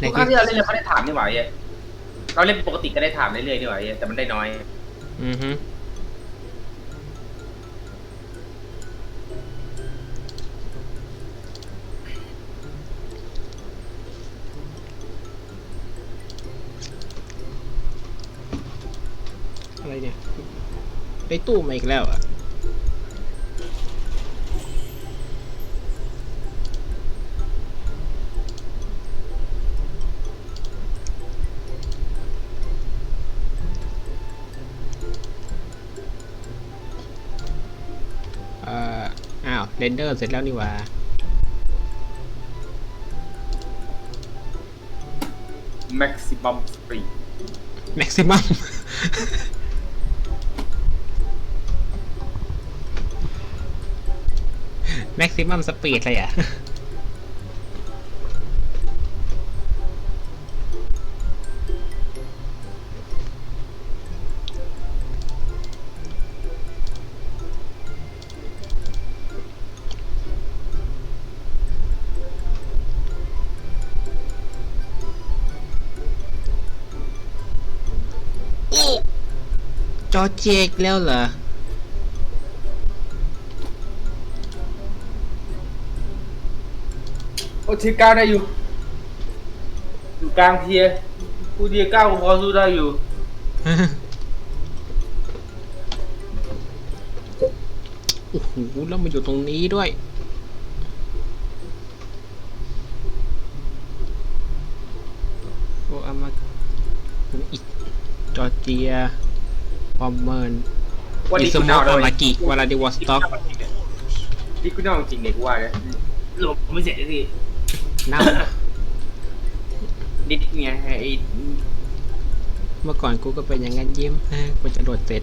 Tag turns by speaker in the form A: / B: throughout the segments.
A: ใน
B: ทุกครั้
A: ที่
B: งที่เราเล่นเราก็ได้ถามนี่หว่าไอ้เหี้ยเราเล่นปกติก็ได้ถามเรื่อยๆนี่หว่าไอ้เหี้ยแต่มันได้น้อย
A: อือฮึอะไรเนี่ยได้ตู้มาอีกแล้วอะ รนเดอร์เสร็จแล้วนี่หว่า
B: แม็กซิมัมสปรี
A: แม็กซิมัมแม็กซิมัมสปีดเลยอะ จอเจกแล้วเหรอ
B: โอ้ทีเก้าได้อยู่ อยู่กลางเทียร์กูเทียร์เก้ากูพอสู้ได้อยู่
A: โอ้โหแล้วมันอยู่ตรงนี้ด้วย โอ้อามาอีกจอร์เจีย ปอมเมิร์น
B: วัน
A: อิ
B: นี้
A: ส
B: กู
A: โม
B: เน่าเล
A: อายมากิวลาดิวอสต็อก
B: นี่กูเน่าจริงเนี่ยกูว่าเนี่ยหลบไม่เสร็จสักที
A: น้า
B: นิดไงไอ้
A: เมื่อก่อนกูก็เป็นอย่างนั้นยิ้มฮะกูจะโดดเสร็จ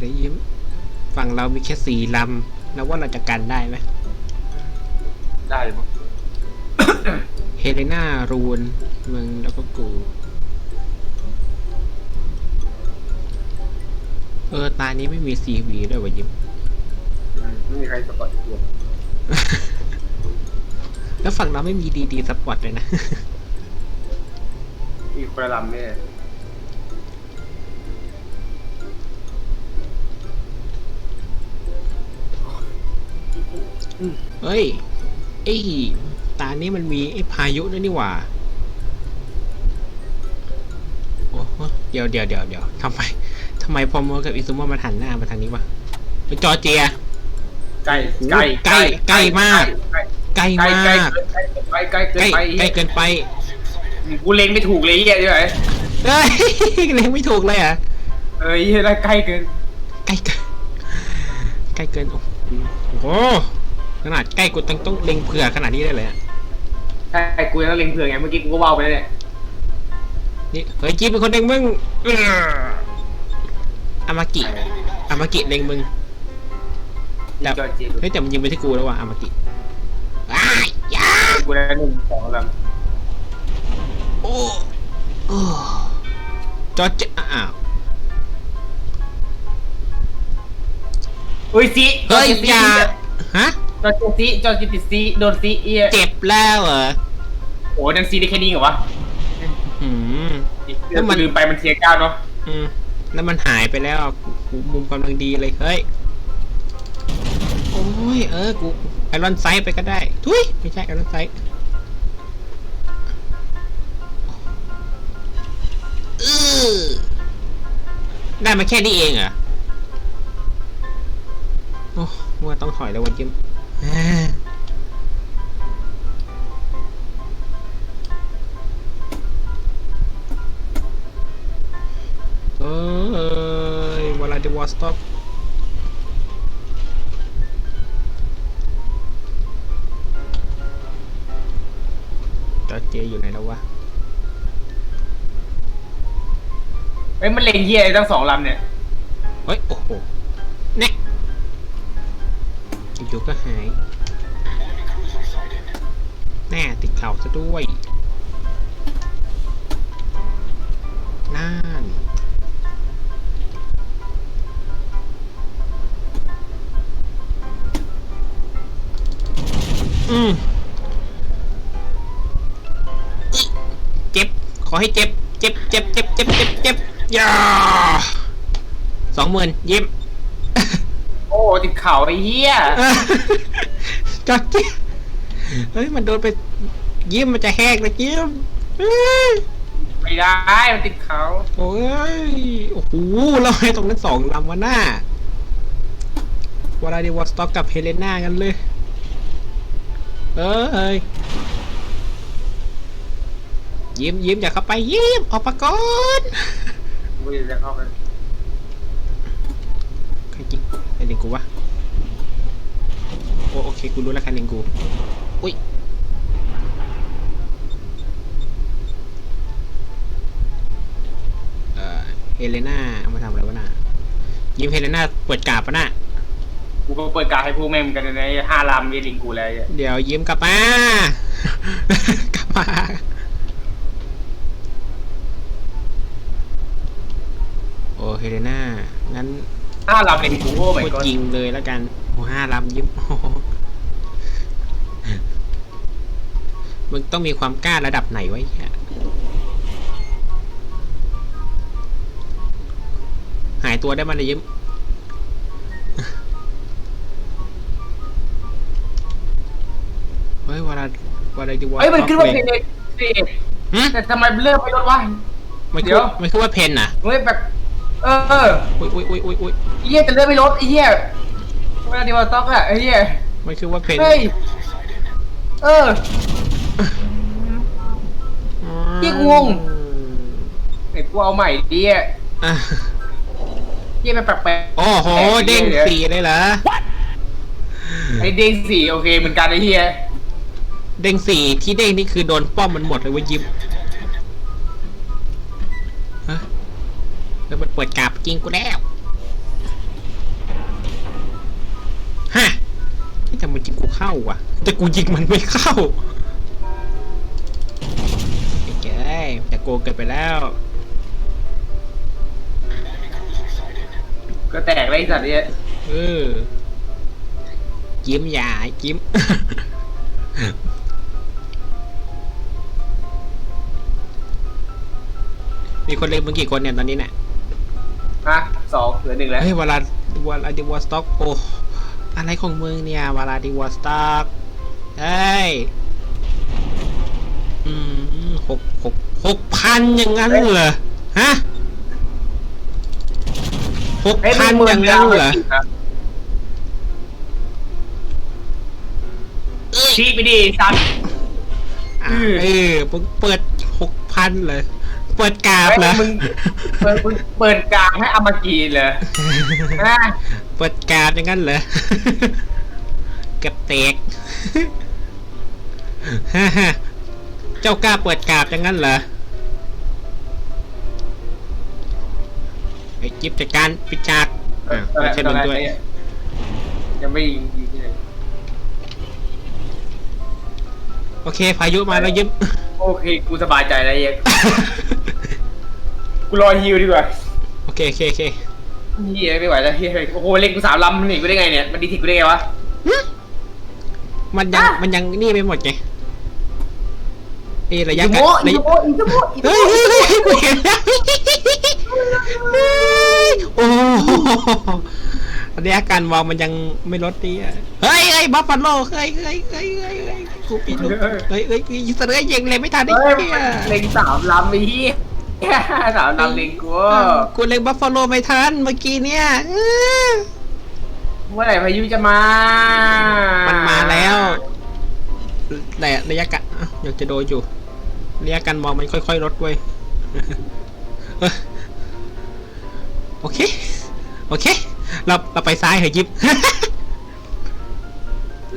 A: หายเลยยิ้ม ฝั่งเรามีแค่สี่ลำแล้วว่าเราจะกันได้ไหม
B: ได้มั้ง
A: เฮเลนารูนมึงแล้วก็กู เออ ตานี้ไม่มีซีวีด้วยวะยิ้ม
B: อืมไม่มีใครสปอร์ตกู
A: แล้วฝั่งเราไม่มีดีดีสปอร์ตเลยนะ
B: อีกคนละลำเนี่ย
A: เฮ้ยไอ้ตานี้มันมีไอ้พายุด้วยนี่หว่าโอ้โหเดี๋ยวเดี๋ยวเดี๋ยวเดี๋ยวทำไมทำไมพอมอกับอิซุมะมันหันหน้ามาทางนี้วะไปจอร์เจีย
B: ใกล้ใกล้
A: ใกล้ใกล้มากใกล้
B: ใกล้
A: มา
B: ใกล้
A: ก
B: ใกล้ใกล้
A: ใกล้
B: ใกล้
A: ใกล้เกินไป
B: กูเล็งไม่ถูกเลยไอ้เหี้ยใช่ไหม
A: เฮ้ยเล็งไม่ถูกเลยเหรอะ
B: เอ้ยเหี้ยได้ใกล้เกิน
A: ใกล้เกินใกล้เกินโอ้โห ขนาดใกล้กูต้องต้องเล็งเผื่อขนาดนี้ได้เลยอะ
B: ใช่กูยังต้องเล็งเผื่อไงเมื่อกี้กูก็ว่าวไปแล้วเนี่ย
A: นี่เฮ้ยจีบเป็นคนเล็งมึงเอออามากิอามากิเล็งมึง
B: จอร์เจีย
A: เฮ้ยแต่มันยิงไปที่กูแล้วว่ะอามากิอ้ายยา
B: กูได้หนึ่งสองล
A: โอ้โอ้จอร์เจอ้าวำ
B: เฮ้ยซี
A: เฮ้ยอย่าฮะ
B: จอร์เจียซีจอร์เจียติดซีโดนซีเอีย
A: เจ็บแล้วเหรอ
B: โอ้ดันซีได้แค่นี้เหรอวะ
A: หืม แล้
B: แล้ว
A: วมั
B: มัน
A: น
B: ลืมไปมันเทียร์เก้าเนาะ
A: อืมแล้วมันหายไปแล้วอะกูมุมกำลังดีเลยเฮ้ยโอ้ยเออกูไอรอนไซต์ไปก็ได้ทุยไม่ใช่ไอรอนไซต์เออได้มาแค่นี้เองเหรอโอ้ว่าต้องถอยแล้ววันจิ้มอ่า เอ้ยวลาดิวอสต็อกจอร์เจอยู่ไหนแล้ววะ
B: เฮ้ยมันเล็งเฮียทั้งสองลำเนี่ย
A: เฮ้ย โอ้โหแน่ อยู่ก็หายม่ติดเข่าซะด้วยนั่นอืมเจ็บ ขอให้เจ็บ เจ็บเจ็บเจ็บเจ็บเจ็บเจ็บอย่าสองหมื่นยิ้ม
B: ติดเข่าไอ้เหี้ย
A: จอดจิ๊เฮ้ยมันโดนไปยิ้มมันจะแหกนะยิ้มเฮ้ย
B: ไม่ได้มันติดเข่า
A: โอ้ยโอ้โหเราให้ตรงนั้นสองลำวะหน้าวลาดิวอสต็อกกับเฮเลนากันเลย เอ้ยยิ้มยิ้มอย่าเข้าไปยิ้มออกมาก่อน
B: กูจะเข้าไป
A: ใครกินใคร เล็งกูวะโอโอเคกูรู้แล้วใครเล็งกูอุ้ยเออเฮเลนาเอามาทำอะไรวะน่ะยิ้มเฮเลนาเปิดกาบปะน่ะ
B: กูก็เปิดการให้พวกแม่งกันในห้าลำเยลิงกูแล้วเหี้ย
A: เดี๋ยวยิ้มกลับมา กลับมาโอเฮเลนางั้น
B: ห้าลำเยลิงกูโอ้ไม่
A: กด
B: ก็
A: ยิงเลยแล้วกันโอ้ห้าลำยิ้มโอ้โหมึงต้องมีความกล้าระดับไหนวะไอ้เหี้ยหายตัวได้มันเลยยิ้มเฮ้ยเวลาเวลาดูวอล
B: เอ้ยมันขึ้นว่าเพนเนสิ
A: หึ
B: แต่ทำไมเลือกไม่ลดวะ
A: มัน
B: เดี๋
A: คือ
B: ยว
A: มันคือว่าเพนน่ะ
B: เฮ้ยแบบ เออ
A: อุ้ยอุ้ยอุ้ยอุ้ยอุ้ย
B: ไอ้เหี้ยแต่เลือกไม่ลดไอ้เหี้ยเวลาดีวอลต็อกอะไอ้เหี้ย
A: มันคือว่าเพน
B: เฮ้ยเออยิ่งงง ไอ้กูเอาใหม่ดิอะ
A: อะ
B: เหี้ยมันแปลกๆ
A: โอ้โห เด้งสีเลยเหรอ
B: ไอ้เด้งสี่โอเคเหมือนกันไอ้เหี้ย
A: เด้งสี่ที่เด้งนี่คือโดนป้อมมันหมดเลยเว่ายิ้ม แล้วมันเปิดกราบจริงกูแล้วฮะไม่แต่มันจริงกูเข้าว่ะ แต่กูยิงมันไม่เข้าไอ้เจ้ยแต่โกงเกินไปแล้ว
B: ก็แตกเลยไอ้สัตว์เนี่ย
A: เออยิ้มอย่ายิ้มมีคนเล่นมึงกี่คนเนี่ยตอนนี้เนี่ย
B: ฮะ สองเหลือหนึ่งแล้ว
A: เฮ้ยเวลาเวลาดิวอสต็อกโอ้อะไรของมึงเนี่ยเวลาดิวอสต็อกเฮ้ยอืมหกหกหกพันอย่างนั้นเหรอฮะหก
B: เฮ้ย
A: พัน
B: มึ
A: อย่างนั้นเหรอ
B: ชี้ไปดิสัตว์
A: อะเออมึงเปิดหกพันเลย เปิดกราบ
B: เฮ้ย
A: เหรอ
B: มึงเปิดมึงเปิดกลางให้อามากีเลยฮะ
A: เปิดกราบอย่างนั้นเหรอ เกับแตกเจ้ากล้าเปิดกราบอย่างนั้นเหรอไอ้จิ๊บจัดการปิดฉากอะไม่ใช่มึงด้วย
B: ยังไม่ยิงยิงที่ไหน
A: โอเค พายุมาแล้วยิ้ม
B: โอเค กูสบายใจแล้วเยังกูรอฮิวดีกว่า
A: โอเคโอเคโอเค
B: เฮียไม่ไหวแล้วเฮียโอ้โหเล็งกูสามลำมันหนีกูได้ไงเนี่ย มันดีทิกกูได้ไงวะ
A: มันยัง
B: อะ
A: มันยังนี่ไปหมดไงเอ้ระยะ
B: อี
A: การ
B: โม
A: ระ
B: อี
A: ยะ
B: โมอีโมอีโม
A: เฮ้ยเฮ้ยเฮ้ยกูเห็นแล้วเฮ้ยโอ้โห อันนี้อาการมองมันยังไม่ลดดีอะเฮ้ยเฮ้ยบัฟฟาโลเฮ้ยเฮ้ยเฮ้ยเฮ้ยเฮ้ยกูปีนลูกเฮ้ยเฮ้ยยิงเสนอยิงเลยไม่ทันไอ้
B: เฮ้ย
A: เหี้ย
B: เล็งสามลำไอ้เฮียสามลำเล็งกู
A: กูเล็งบัฟฟาโลไม่ทันเมื่อกี้เนี่ยเออ
B: เมื่อไหร่พายุจะมา
A: มั
B: มัน
A: มาแล้วแต่ระยะกันอะอยากจะโดนอยู่ระยะการมองมันค่อยๆลดเว้ยเออโอเค โอเค เราเราไปซ้ายเหรอะยิบ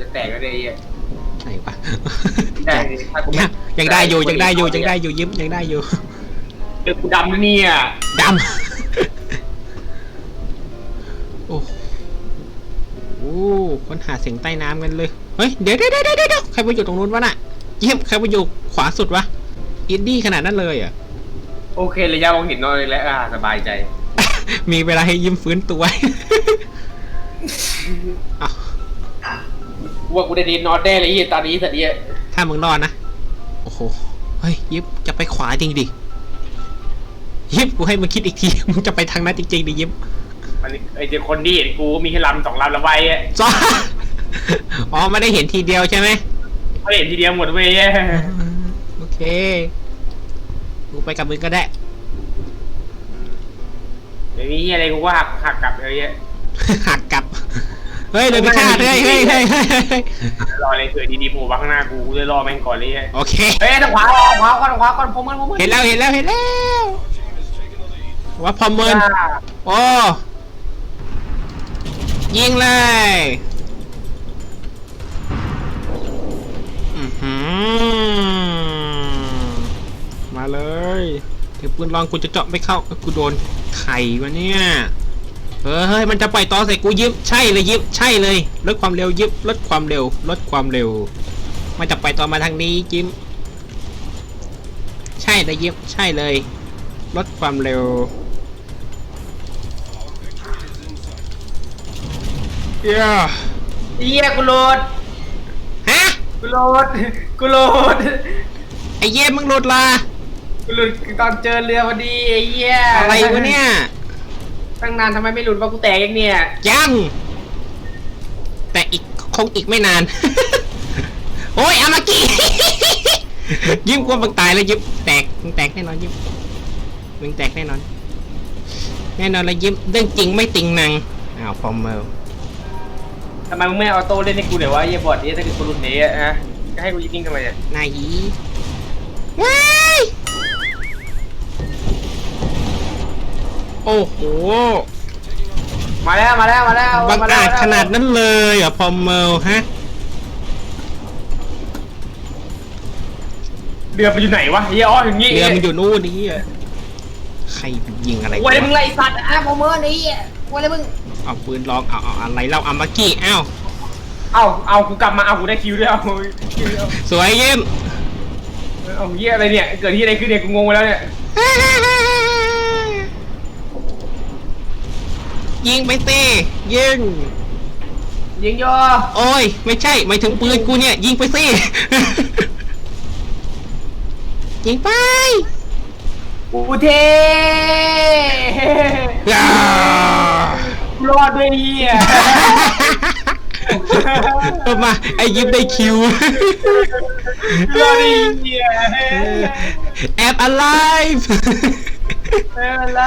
B: จะแตกก็ได้ไอ้เฮีย
A: ไหนวะ
B: ได้ดิถ้ากูไม่
A: ยังยังได้อยู่ยังได้อยู่ยังได้อยู่ยิ้มยังได้อยู่
B: เดี๋ยวกูดำนะเนี่ย
A: ดำโอ้โหค้นหาเสียงใต้น้ำกันเลยเฮ้ยเดี๋ยวเดี๋ยวเดี๋ยวเดี๋ยวใครมาอยู่ตรงนู้นวะน่ะเยี่ยมใครมาอยู่ขวาสุดวะอินดี้ขนาดนั้นเลยอะ
B: โอเคระยะมองเห็นน้อยแล้วอ่าสบายใจ
A: มีเวลาให้ยิ้มฟื้นตัวอ้าว
B: กูว่ากูได้ดีนอนแน่เลยไอ้เหี้ยตอนนี้สัตว์เนี่ย
A: ถ้ามึงรอดนะ โอ้โห เฮ้ยยิบจะไปขวาจริงดิ ยิบกูให้มึงคิดอีกที มึงจะไปทางนั้นจริงๆดิยิบ
B: มันไอ้เจ้าคนดีเห็นกูมีแค่ลำสองลำละไว้อะ
A: ซ้ออ๋อไม่ได้เห็นทีเดียวใช่ไหม
B: เขาเห็นทีเดียวหมดเว้ย
A: โอเค กูไปกับมึงก็ได้
B: เดี๋ยวนี้อะไรกูก็หักหักกลับเลยอะ
A: หักกลับ เฮ้ยเดินไปฆ่าเฮ้ยเฮ้ยเฮ้ยเฮ้ยเฮ้ย
B: รอเลยเผื่อดีๆโผล่มาข้างหน้ากูกูจะรอแม่งก่อนเลยอะ
A: โอเค
B: เฮ้ยทางขวาทางขวาก่อนทางขวาก่อนผมมันผมมัน
A: เห็นแล้วเห็นแล้วเห็นแล้ว ว่าพอเมิน โอ้ ยิงเลย ถือปืนลองกูจะเจาะไม่เข้ากูโดนไข่วะเนี่ยเฮ้ยมันจะปล่อยต่อใส่กูยิบใช่เลยยิบใช่เลยลดความเร็วยิบลดความเร็วลดความเร็ว มันจะปล่อยต่อมาทางนี้จิมใช่เลยยิบใช่เลยลดความเร็วเย้
B: เหี้ยกูโหลด
A: ฮะ
B: กูโหลดกูโหลด
A: ไอ้เย่มึงหลุดละ
B: กู หลุดตอนเจอเรือพอดีไอ้เหี้ย
A: อะไรวะเนี่ย
B: ตั้งนานทำไมไม่หลุดว่ากูแตกยังเนี่ย
A: ยังแต่อีกคงอีกไม่นาน โอ้ยอามากิยิ้มกลัวมึงตายแล้วยิ้มแตกมึงแตกแน่นอนยิ้มมึงแตกแน่นอน แน่นอนเลยยิ้มเรื่องจริงไม่ติงนังอ้าวพอมเมล
B: ทำไมมึงไม่เอาโต้เล่นให้กูเดี๋ยววะไอ้เหี้ยบอดนี้ถ้าเกิดกูหลุดหนีอะฮะจะให้กูยิงๆทำไมเนี่ย
A: นายหีว้า โอ้โห
B: มาแล้วมาแล้วมาแล้ว
A: บัง
B: มแล้ว
A: อาจขนาดนั้นเลยเหรอะพอมเมลฮะ
B: เรือไปอยู่ไหนวะเฮียอ๋ออย่างงี้
A: เรือมันอยู่นู่นนี่อะใครยิงอะไร
B: วันมึงไรสัตว์อะผมเมื่อนี้วันมึง
A: เอาปืนลองเอาเอาอะไรเล่าอามากี้อ้าว
B: เอาเอากูกลับมาเอากูได้คิวด้วยเอาคิวเอา
A: สวยเยี่ยม
B: เอาเฮียอะไรเนี่ยเกิดที่อะไรขึ้นเนี่ยกูงงไปแล้วเนี่ย
A: ยิงไปเต้ยิง
B: ยิงย่อ
A: โอ้ย ไม่ใช่หมายถึงปืนกูเนี่ย ยิงไปสิ ยิงไป
B: กูเท
A: อ่าร
B: อดด้วยเฮีย
A: เอามาไอ้ยิบได้คิว
B: รอดด้วยเฮีย
A: แอบ alive
B: ไม่เป็นไร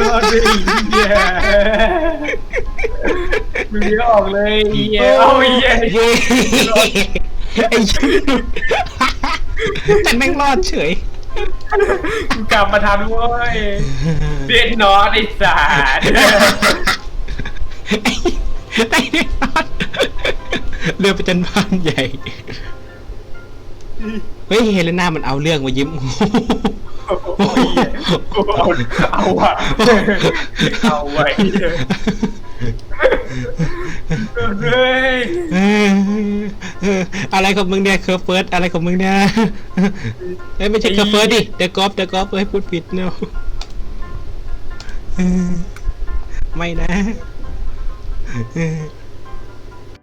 B: รอดด้วยเฮียมึงเลี้ยออกเลยเฮียเอาเฮีย
A: เย้ไอ้ยิบแต่แม่งรอดเฉย
B: กูกลับมาทำเว้ยเด็ดนอนไอ้สัตว์
A: ไอ้ไอ้เนี่ยรอดเรือประจันบานใหญ่ เฮ้ยเฮเลนามันเอาเรื่องมายิ้ม
B: โอ้ยกู เอาเอาว่ะเอาไว้เฮ้ย
A: เออเอออะไรของมึงเนี่ยเคอร์เฟิร์สอะไรของมึงเนี่ยเอ้ยไม่ใช่เคอร์เฟิร์สดิเดอะกอล์ฟเดอะกอล์ฟเฮ้ยพูดผิดเนาะไม่นะ